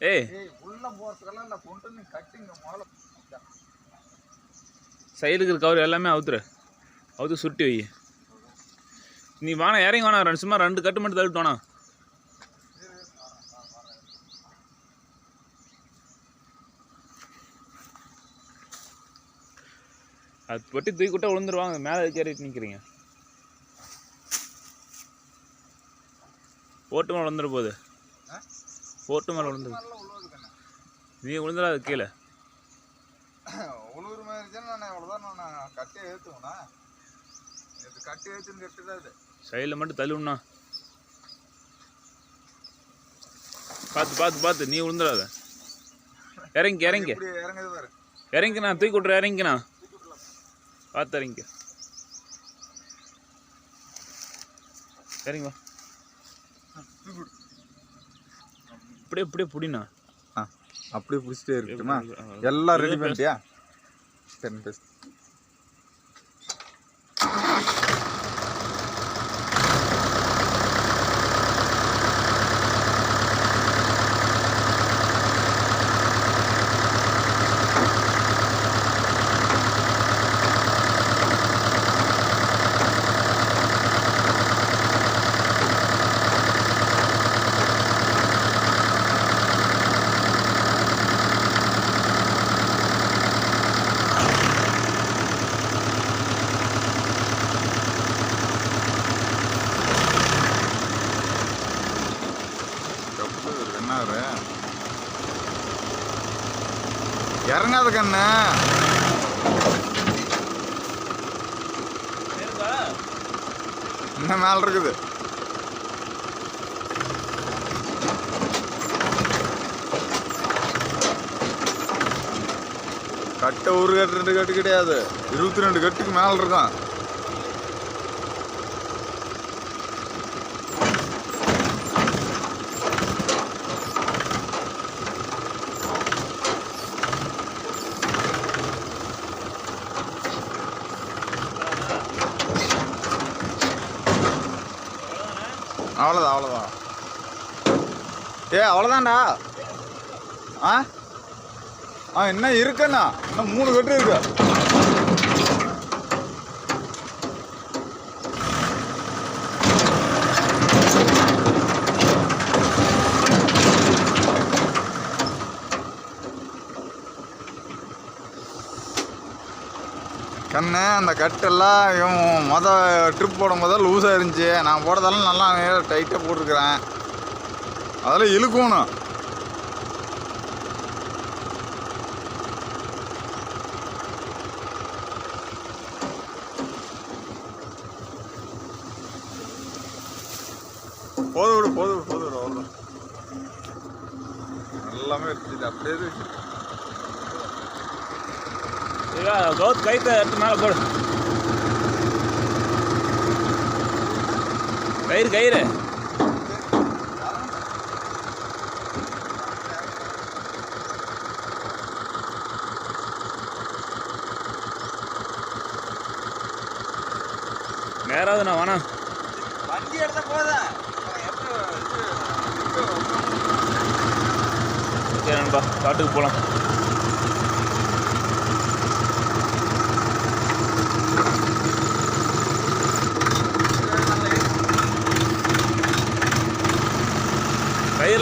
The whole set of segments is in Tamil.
ஏய். உள்ள போறதுக்கெல்லாம் இல்ல கொண்டு நீ கட்டிங்க முதல்ல. சைடுக்கு இருக்க கவர் எல்லாமே அவுத்துரு. அவுத்து சுருட்டி வை. நீ வாணா இறங்கி வாணா ரெண்டு சும்மா ரெண்டு கட்டு மட்டும் தள்ளிட்டு வாணா. அது பொட்டி தூக்கி விட்டா விழுந்துருவாங்க மேலே ஏறிட்டு நிற்கிறீங்க போட்டு மேலே விழுந்துட போகுது? போட்டு மேலே கண்ணு நீ விழுந்துடாது கீழே. உழுவுற மாதிரி இருந்துச்சுன்னா நான் அவ்வளோதான் நான் கட்டி ஏற்றுவேண்ணா இது கட்டி ஏற்றுன்னு கட்டுதான் இது. சைடில் மட்டும் தள்ளி விடணும் பார்த்து பார்த்து பார்த்து நீ விழுந்துடாத. இறங்கி இறங்கி இறங்கிண்ணா தூக்கி விட்ற இறங்கிண்ணா பார்த்து இறங்கிக்க. இறங்கி வா தூக்கி விடு இப்படியே இப்படியே புடிண்ணா. ஆ அப்படியே பிடிச்சிட்டே இருக்கட்டுமா. எல்லாம் ரெடி பண்ணிட்டியா? சரி பேசு தப்பு என்ன இறங்காத என்ன இன்னும் மேல இருக்குது? கட்டை ஒரு கட்டு ரெண்டு கட்டு கிடையாது. இருபத்தி ரெண்டு கட்டுக்கு மேல இருக்கும் அவ்வளோதான் அவ்வளோதான் ஏ அவ்வளோதான்டா ஆ? ஆ இன்னும் இருக்குண்ணா? இன்னும் மூணு கட்டு இருக்கு. நான் அந்த கட்டெல்லாம் இவன் மொதல் ட்ரிப் போடும்போது லூஸாக இருந்துச்சு நான் போடுறதெல்லாம் நல்லா டைட்டாக போட்டிருக்கிறேன். அதெல்லாம் இழுக்கணும். போது விடு போது விடு போது விடு அவ்வளோதான் எல்லாமே இருக்குது அப்படியே இருக்கு. கவுத் கைத்தை எடுத்து மேலே போடு கயிறு கயிறு நேராவது நான் வேணாம் வண்டி எடுத்த போதா சரி நண்பா காட்டுக்கு போகலாம்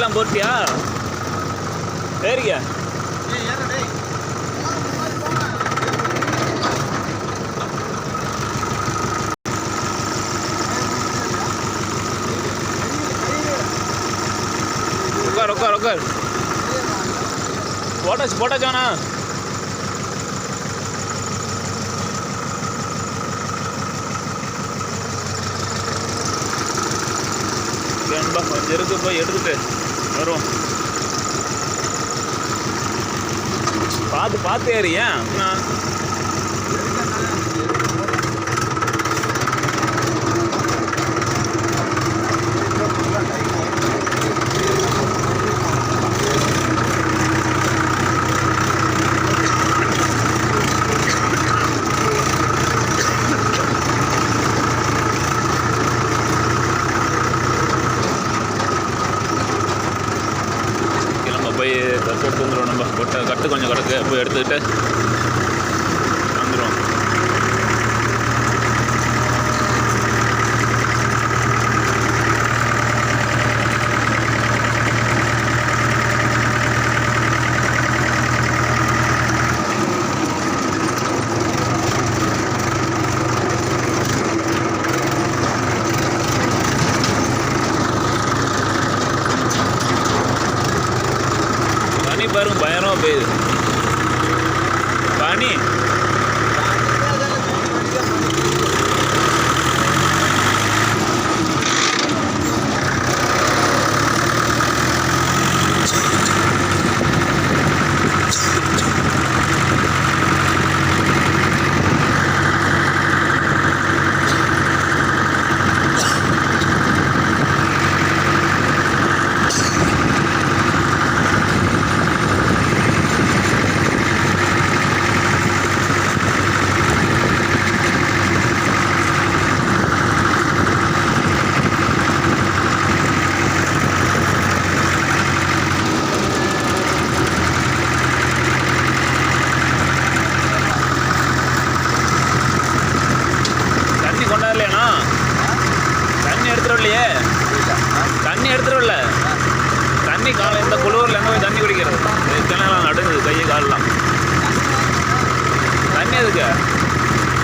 எல்லாம் போட்டியா? சரிங்க உட்கார் உட்கார் உட்கார் போட்டாச்சு போட்டாச்சாண்ணா நண்பா கொஞ்சம் இருக்கு போய் எடுத்துட்டு. வருவோம் பார்த்து பார்த்து ஏறி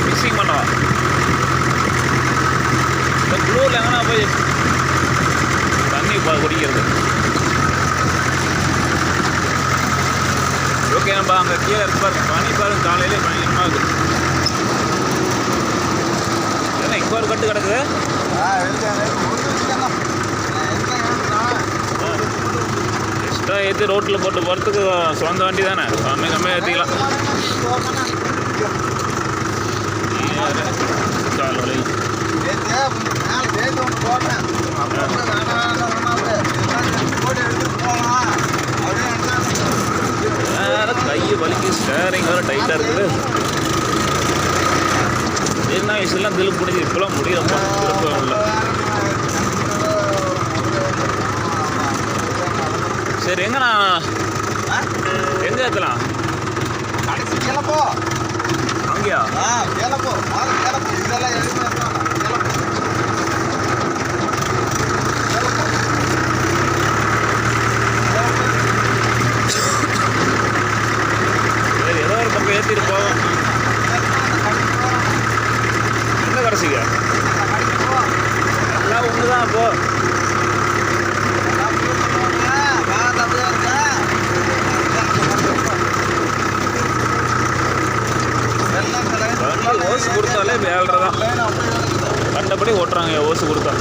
மிக்சிங் பண்ணவா இந்த குளிரில் எங்கன்னா போய் தண்ணி குடிக்கிறது. ஓகே நம்ம அங்கே கீழே இருக்கு பாருங்க. பனி பாருங்க காலையிலே பயங்கரமாக இருக்குது ஏன்னா இங்கே ஒரு கட்டு கிடக்குது? எக்ஸ்ட்ரா ஏற்றி ரோட்டில் போட்டு போகிறதுக்கு சொந்த வண்டி தானே. கம்மி கம்மியாக ஏற்றிக்கலாம் கால் வலி வேற கை வலிக்கு ஸ்டேரிங் வேறு டைட்டாக இருக்குது என்ன வயசுலாம் திலுப்பு பிடிச்சி இப்போலாம் முடியலப்பா திருப்ப இல்லை சரி எங்கண்ணா? எங்கே ஏற்றலாம் கடைசி கிளப்போ அங்கேயா ஆ கிளப்போ கிளப்போ. இதெல்லாம் ஏதோ ஒரு பக்கம் ஏற்றிட்டு போவோம். எங்கே கடைசிங்க? எல்லாம் ஒன்று தான் அப்போ வண்டி ஓசு கொடுத்தாலே ஏழ்ரை தான் கண்டபடி ஓட்டுறாங்க ஓசு கொடுத்தா.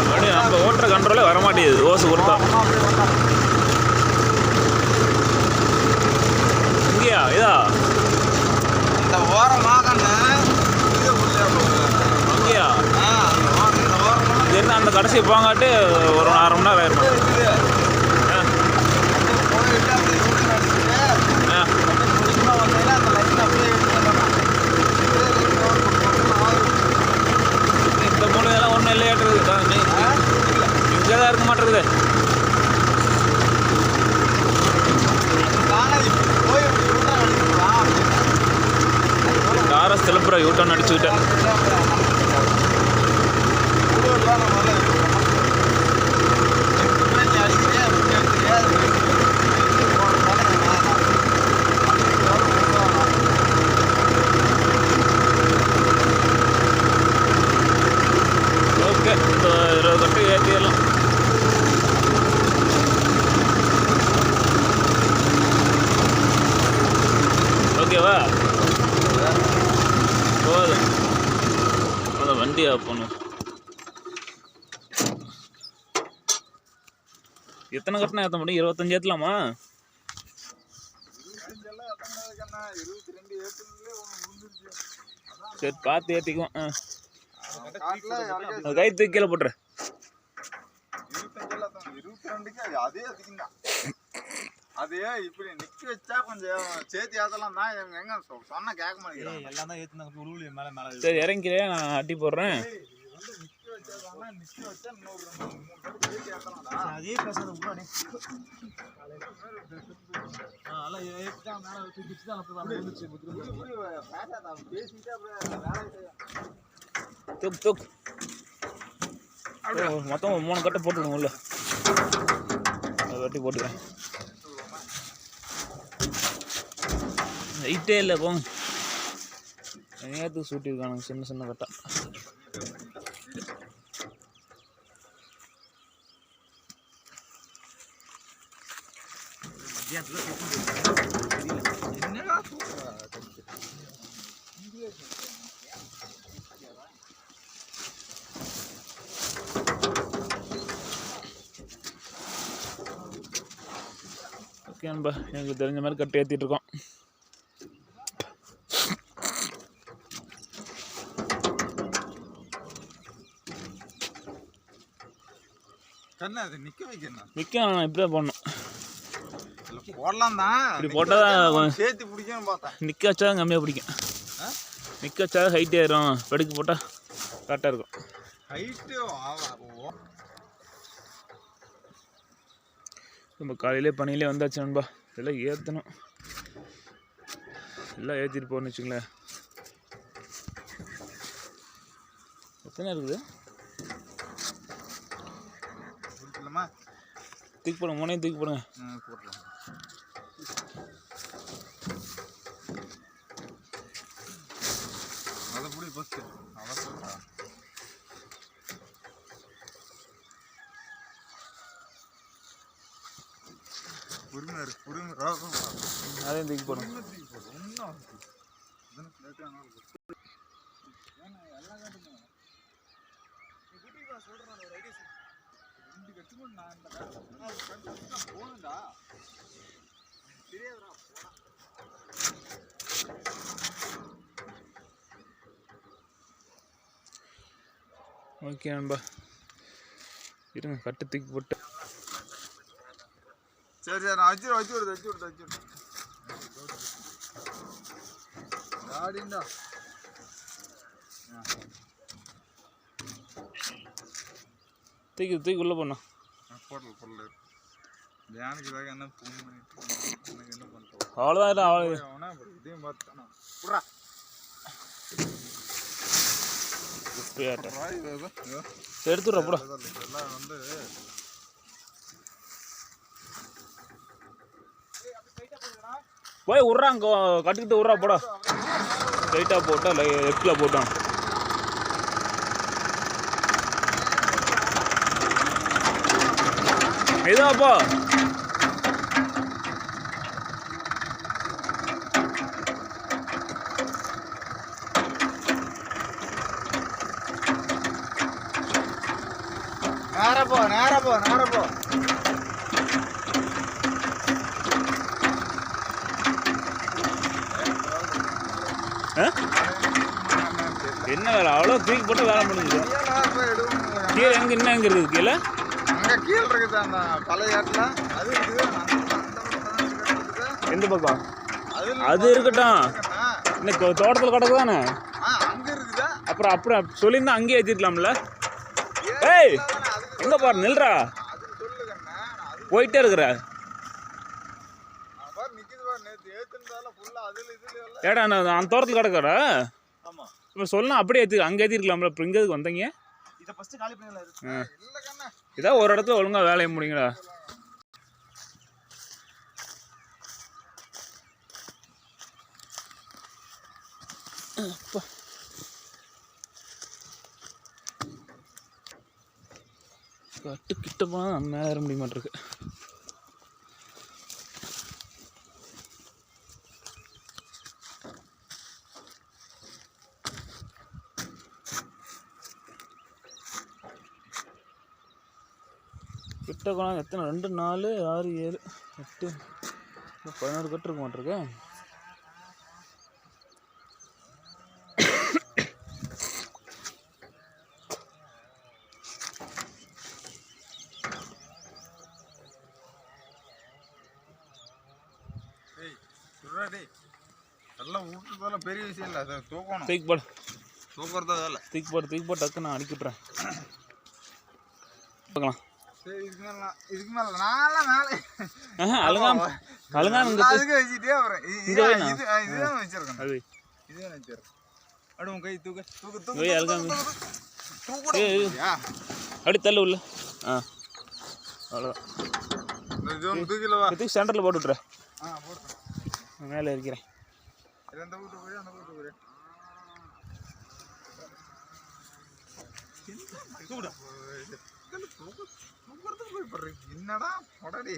மறுபடி நம்ம ஓட்டுற கண்ட்ரோலே வர மாட்டேங்குது ஓசு கொடுத்தா. இங்கேயா இதா? இந்த ஓரமாக அங்கேயா இது என்ன அந்த கடைசி போங்காட்டு ஒரு அரை மணி நேரம் ஆயிருமா ஆ ஆ இந்த மூலையெல்லாம் ஒன்றும் இல்லையாட்டுருது இங்கே தான் இருக்க மாட்டேங்குது காரஸ் திருப்புற யூட்டன் அடிச்சுக்கிட்டேன் ஓகே இந்த இருபது கட்டு ஏற்றிடலாம் ஓகேவா போதும் அந்த வண்டி ஆஃப் பண்ணும் எத்தனை கட்டினா ஏற்ற முடியும்? இருபத்தஞ்சு ஏற்றலாமா சரி பார்த்து ஏற்றிக்குவோம் ஆ. கை தூக்கி கீழே போட்டுரு. அது இப்படி நிக்க வச்சா கொஞ்சம் சேர்த்து ஏத்தலாம் தான் எங்க சொன்னா கேட்க மாட்டேங்கிறாங்க எல்லாம் தான் ஏத்துனாங்க சரி இறங்கிக்கிறேன் நான் அட்டி போடுறேன். அதே பேசாத மொத்தம் மூணு கட்டை போட்டுடுங்க உள்ள. அதை வெட்டி போட்டுக்கிறேன். ஹைட்டே இல்லை போங்க. நேரத்துக்கு சூட்டியிருக்கானுங்க சின்ன சின்ன கட்டை என்னடா தூக்குற? நண்பா எனக்கு தெரிஞ்ச மாதிரி கட்டை ஏற்றிட்டு இருக்கோம். கண்ணு அது நிக்க வைக்கணும். நிற்க நான் இப்படியே போடணும். போடலாம் தான் இப்படி போட்டா தான் சேர்த்து பிடிக்கணும்னு பார்த்தேன். நிற்க வச்சா கம்மியாக பிடிக்கும். ஆ? நிற்க வச்சா ஹைட் ஏறும். பெடுக்கு போட்டால் கரெக்டாக இருக்கும். நம்ம காலையிலே பணியிலே வந்தாச்சு நண்பா. இதெல்லாம் ஏற்றணும் எல்லாம் ஏற்றிட்டு போகணும்னு வச்சுங்களேன் எத்தனை இருக்குது? தூக்கி போடுங்க மூணையும் தூக்கி போடுங்க. ம் போடலாம் அதை பிடி ஃபஸ்ட்டு அதை போடுறா பொறுமையா இருக்கு பொறுமை ராகம் அதையும் தூக்கி போடுங்க பொறுமை தூக்கி போடு ஒன்றும் இதனை plate ஆனாலும் போடு. ஏன்னா எல்லாம் காட்டுங்க ரெண்டு கட்டுக்கும் நான் இந்த கட்டு போகணும்டா. தெரியாதுடா போடா. ஓகே நண்பா. இருங்க கட்டு தூக்கி போட்டு. சரி சரி நான் வச்சு வச்சு விடுது வச்சு விடுது வச்சு விடுது காடிண்டா தூக்கி தூக்கி உள்ளே போடணும். போடல போடல. தியானிக்கிறதாக என்ன ஃபோன் பண்ணிட்டு எனக்கு என்ன பண்ணுறோம் அவ்வளோதான் இல்லை அவ்வளோ அவனா இதையும் பார்த்தானா புறா. எடுத்துடுறா போட. இதெல்லாம் வந்து போய் விட்றாங்க கட்டுக்கிட்டு விட்றா போட. ஸ்ட்ரைட்டாக போட்டால் லெஃப்டில் போட்டான் இதாப்பா நேரப்போ போ. நேரப்போ என்ன வேலை? அவ்வளோ தூக்கி போட்டு வேலை முடிஞ்சுது. கீழே எங்கே இன்னும் எங்கே இருக்குது? கீழே? அங்க கீழ இருக்குது அந்த பழைய இடத்துல அது. எந்த பக்கம்? அது இருக்கட்டும். இருக்குண்ணா. இன்னும் கொ- தோட்டத்தில் கிடக்கு தானே? அப்புறம் அப்புறம் சொல்லியிருந்தா அங்கேயே ஏற்றிருக்கலாம்ல ஏய் எங்கே பாரு நில்றா. போயிட்டே இருக்கிற நான் பாரு நிக்குது பாரு நேத்து ஏத்துனதால ஃபுல்லா அதுல இதுல எல்லாம் ஏடா நான் அந்த தோட்டத்தில் கிடக்குறா ஆமாம் இப்போ சொல்லலாம் அப்படியே ஏற்றி அங்கே ஏற்றிருக்கலாம்ல இப்போ இங்கே எதுக்கு வந்தீங்க? இதை ஃபஸ்ட்டு காலி பண்ணிடலாம் இதான் ஒரு இடத்துல ஒழுங்காக வேலையை முடியுங்களா அப்பா. கட்டு கிட்ட போனால் மேலே முடிய மாட்டிருக்கு. போனால் எத்தனை? ரெண்டு நாலு ஆறு ஏழு எட்டு பதினோரு கட்டு இருக்க. மாட்டிருக்கு பெரிய விஷயம் இல்லை. அதை தூக்கணும். தூக்கி போடு. தூக்குறதா வேலை. தூக்கி போடு தூக்கி போட்டு டக்கு நான் அடிக்கிட்டுறேன். பார்க்கலாம். இதுக்கு மேல இதுக்கு மேல நான்லாம் மேலே ஆஹா அழுங்காம அழுங்காம இங்க அதுக்கு வச்சுட்டே வரேன் இது- இது- இதுதான் வச்சிருக்கேன் அது இதுதான் வச்சிருக்கேன் உன் கை தூக்கு தூக்கு தூக்கு தூக்கு, அழுகாம. தூக்கு, தூக்கு. தூக்குடா. ஏய், ஏய். அப்படி தள்ளு உள்ள ஆ அவ்வளோதான் இந்த இது ஒன்று தூக்கில வா சென்டரில் போட்டு விட்ற ஆ போட்டு மேலே இருக்கிறேன் வீட்டு போய் அந்த வீட்டு போய் தூக்குடா. தூக்குறதுக்கு போய் பாரு என்னடா உடனே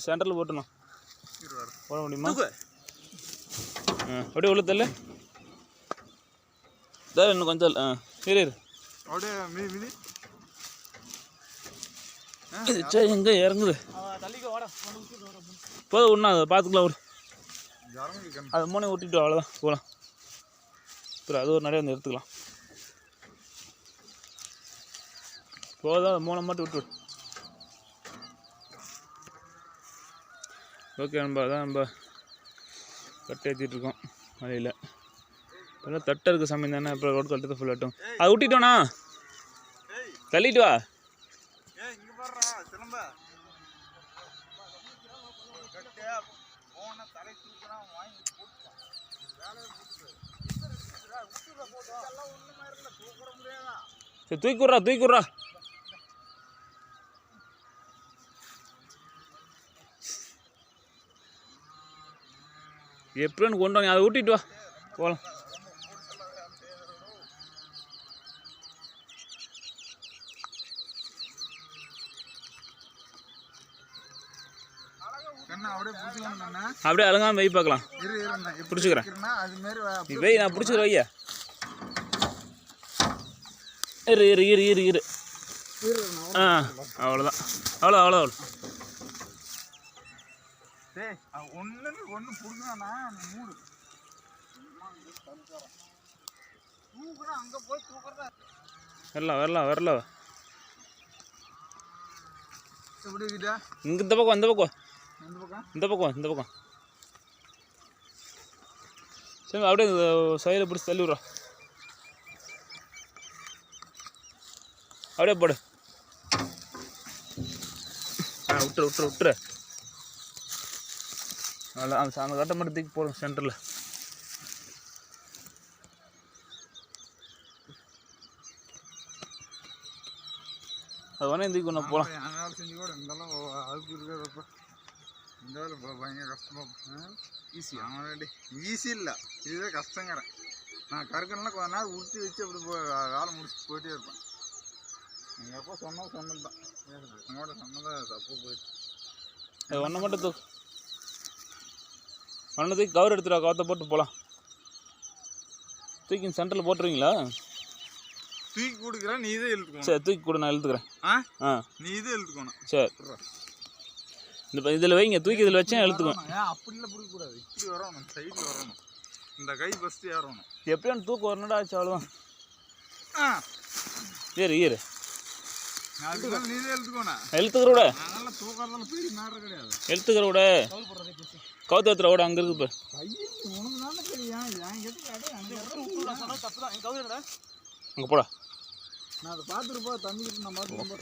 சென்டரில் போட்டுணும் போட முடியுமா? அப்படியே உள்ள தள்ளு. தான் இன்னும் கொஞ்சம். ஆ இரு இரு. அப்படியே மிதி மிதி. இது சரி எங்கே இறங்குது? போதும் ஒன்றா அதை பார்த்துக்கலாம் கண் அது மூணு விட்டுட்டு அவ்வளோதான் போகலாம் அப்புறம் அது ஒரு நிறைய வந்து எடுத்துக்கலாம். போதும் மூணு மட்டும் விட்டு ஓகே நம்ம அதான் நம்ம கட்டை ஏற்றிட்டு இருக்கோம் வழியில். இப்போல்லாம் தட்டை இருக்க சமயம் தானே அப்புறம் ரோடு கட்டத்தை ஃபுல்லாட்டும் அது விட்டிட்டோண்ணா தள்ளிட்டு வா. சரி தூக்கி விட்றா தூக்கி விட்றா எப்படின்னு கொண்டு வாங்க அதை ஊட்டிட்டு வா. போகலாம் அப்படியே அழுங்காம வெய் பார்க்கலாம். பிடிச்சிக்கிறேன். வெய் நான் பிடிச்சிக்கிற வையா இரு இரு இரு இரு இரு. ஆ அவ்வளோதான் அவ்வளோ அவ்வளோ அவ்வளோ மூடு. அங்க போய் தூக்குறதா வரலாம் வரலாம் வரலாம் இங்கே இந்த பக்கம் இந்த பக்கம் இந்த பக்கம்? இந்த பக்கம் சரி அப்படியே சைடில் பிடிச்சி தள்ளி விட்றா அப்படியே போடு. ஆ விட்டுரு விட்டுரு விட்டுரு. அவ்வளோ அந்த அந்த கட்டை மட்டும் தூக்கி போடும் சென்டரில் அது வேணா தூக்கி ஒன்று போகலாம் என் வேலை செஞ்சு கூட. இருந்தாலும் அதுக்கு இருக்கிறப்ப இந்த வேலை பயங்கர கஷ்டமா ஈஸி அவன் ஈஸி இல்லை. இதுவே கஷ்டங்கிறேன். நான் கருக்கணும்னா கொஞ்ச நேரம் உடுத்தி வச்சு அப்படி போ வேலை முடிச்சுட்டு போயிட்டே இருப்பேன். எங்கள் அப்பா சொன்னது சொன்னது தான் உங்களோட சொன்னதை தப்பு போயிடுச்சு. ஒன்றை மட்டும் தூக்கு ஒன்றை தூக்கி கவர் எடுத்துடா கவத்தை போட்டு போகலாம் தூக்கி சென்டரில் போட்டுருவீங்களா? தூக்கி கொடுக்குறேன் நீ இதே இழுத்துக்கணும். சரி தூக்கி கூட நான் இழுத்துக்கிறேன். ஆ? ஆ. நீ இதே இழுத்துக்கணும். சரி. இந்த இதில் வைங்க தூக்கி இதில் வச்சேன் இழுத்துக்குவேன். ஏன் அப்படிலாம் பிடிக்கக்கூடாது. இப்படி வரணும் சைடில் வரணும். இந்த கை ஃபஸ்ட்டு ஏறணும். எப்படியும் தூக்கம் வரணுடா ஆச்சு அவ்வளோதான் ஆ. ஏறு ஏறு. போடுறதே பேசி கவுத்து ஏற்றுற அங்கே இருக்கு இப்போ அங்கே போடா. நான் அதை பார்த்துருப்பா தம்பிக்கிட்ட நான் பார்த்து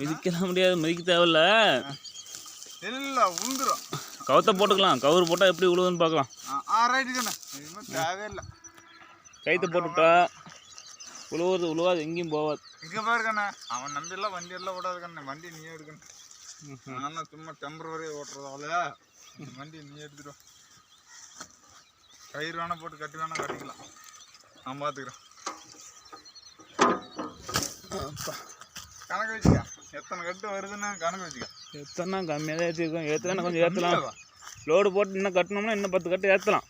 மிதிக்கலாம் முடியாது. மிதிக்க தேவையில்ல. இல்லை உந்துரும் கவுத்தை போட்டுக்கலாம். கவுர் போட்டால் எப்படி விழுவுன்னு பார்க்கலாம். தேவையில்லை. கைத்தை போட்டுவிட்டா உழுவுறது உழுவாது எங்கேயும் போகாது இங்கே பாரு கண்ணா. அவன் நம்பியெல்லாம் வண்டி எல்லாம் விடாது கண்ணா. வண்டி நீ எடுக்கணும் நானும் சும்மா டெம்பரவரி ஓட்டுறதால வண்டி நீ எடுத்துடும் கயிறு வேணா போட்டு கட்டி வேணா கட்டிக்கலாம். நான் பார்த்துக்கிறேன் கணக்கு வச்சுக்க. எத்தனை கட்டு வருதுன்னு கணக்கு வச்சுக்க. எத்தனை கம்மியாக தான் ஏற்றிருக்கோம் ஏற்றலாம் கொஞ்சம் ஏற்றலாம் லோடு போட்டு இன்னும் கட்டினோம்னா இன்னும் பத்து கட்டு ஏற்றலாம்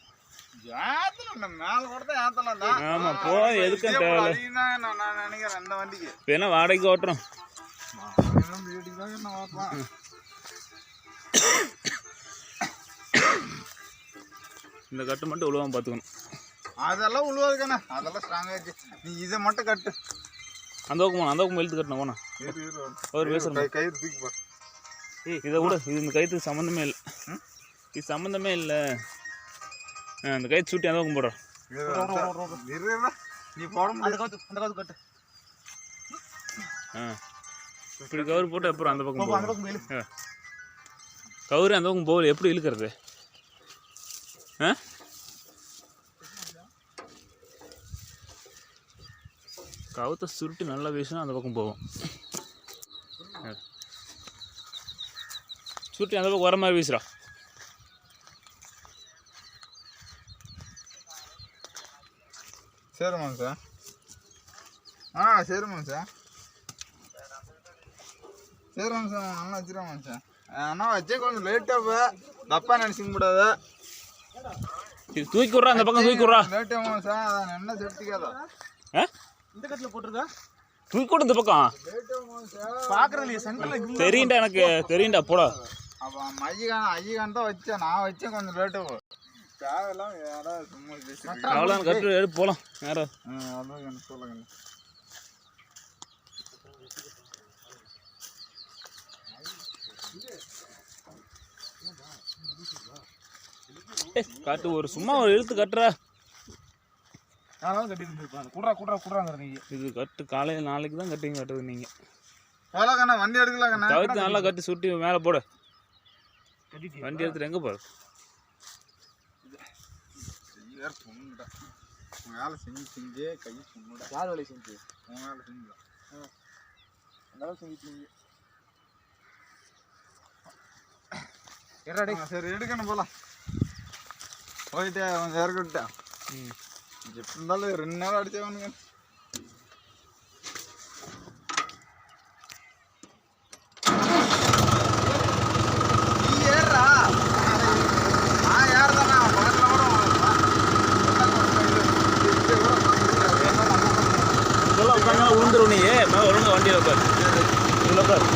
ஆமா, போ, எதுக்கும் இப்போ என்ன வாடகைக்கு ஓட்டுறோம். இந்த கட்டு மட்டும் உழுவாம பார்த்துக்கணும் அதெல்லாம் உழுவாது கண்ணா அதெல்லாம் நீ இதை மட்டும் கட்டு. அந்த பக்கம் போனா அந்த பக்கம் இழுத்து கட்டணும் போனா. ஒரு பேசுகிறேன் கை- கயிறு தூக்கி போ இதை விட. இது இந்த கைத்துக்கு சம்மந்தமே இல்லை. இது சம்மந்தமே இல்லை. ஆ, அந்த கை சுட்டி அந்த பக்கம் போடுறோம் இரு, இரு. நீ போட முடியாது. ஆ. இப்படி கவுரு போட்டு அப்புறம் அந்த பக்கம் போ, அந்த பக்கம் கவுரு அந்த பக்கம் போகல. எப்படி இழுக்கிறது? ஆ? கவுத்தை சுருட்டி நல்லா வீசினா அந்த பக்கம் போகும். சுருட்டி அந்த பக்கம் வர மாதிரி வீசுறா. சரி மனுஷன் ஆ சரி மனுஷன் சரி. அண்ணா வச்சிருக்கேன் மனுஷன் அண்ணா வச்சே கொஞ்சம் லேட்டாக தப்பா நினச்சிக்க கூடாது. தூக்கி விட்றா அந்த பக்கம் தூக்கி விட்றா. லேட்டாக மனுஷன் அதான் என்ன செப்டிக்காதா ஆ? இந்த கட்டுல போட்டிருக்கா? தூக்கி விடு இந்த பக்கம். பாக்குறது தெரியும்டா எனக்கு தெரியும்டா போடா. அப்போ ஐயகான் ஐயகான் தான் வச்சேன். நான் வச்சேன் கொஞ்சம் லேட்டாக தேவையில்லாம் யாராவது சும்மா அவ்வளோ கட்டு எடுத்து போகலாம் நேரம் அதான் எனக்கு சொல்லுங்க காட்டு ஒரு சும்மா ஒரு இழுத்து கட்டுறா. நான் கட்டி இருந்திருப்பேன். குடுறா குடுறா குடுறாங்க நீங்க. இது கட்டு காலையில் நாளைக்கு தான் கட்டிங்க கட்டுது நீங்கள் கண்ணா வண்டி எடுக்கலாம் கண்ணா தவிர்த்து நல்லா கட்டி சுட்டி மேலே போடு. கட்டிட்டு வண்டி எடுத்துட்டு எங்கே போகிற வேறு பொண்ணுடா உன் வேலை செஞ்சு செஞ்சே கை பொண்ணுடா யார் வேலை செஞ்சு? உன் வேலை செஞ்சு. அளவுக்கு செஞ்சுட்டு எறாடே சரி எடுக்கணும் போலாம் போயிட்டு கொஞ்சம் இறக்கிட்டேன் ம். எப்படி இருந்தாலும் ரெண்டு நாள் அடிச்சவனுங்க நீ ஏறுடா. நான் ஏறுதானா, பக்கத்துல கூட இதெல்லாம் விழுந்துரும் நீ மேலே ஒழுங்க வண்டியில் உட்கார். இதில் உட்கார்.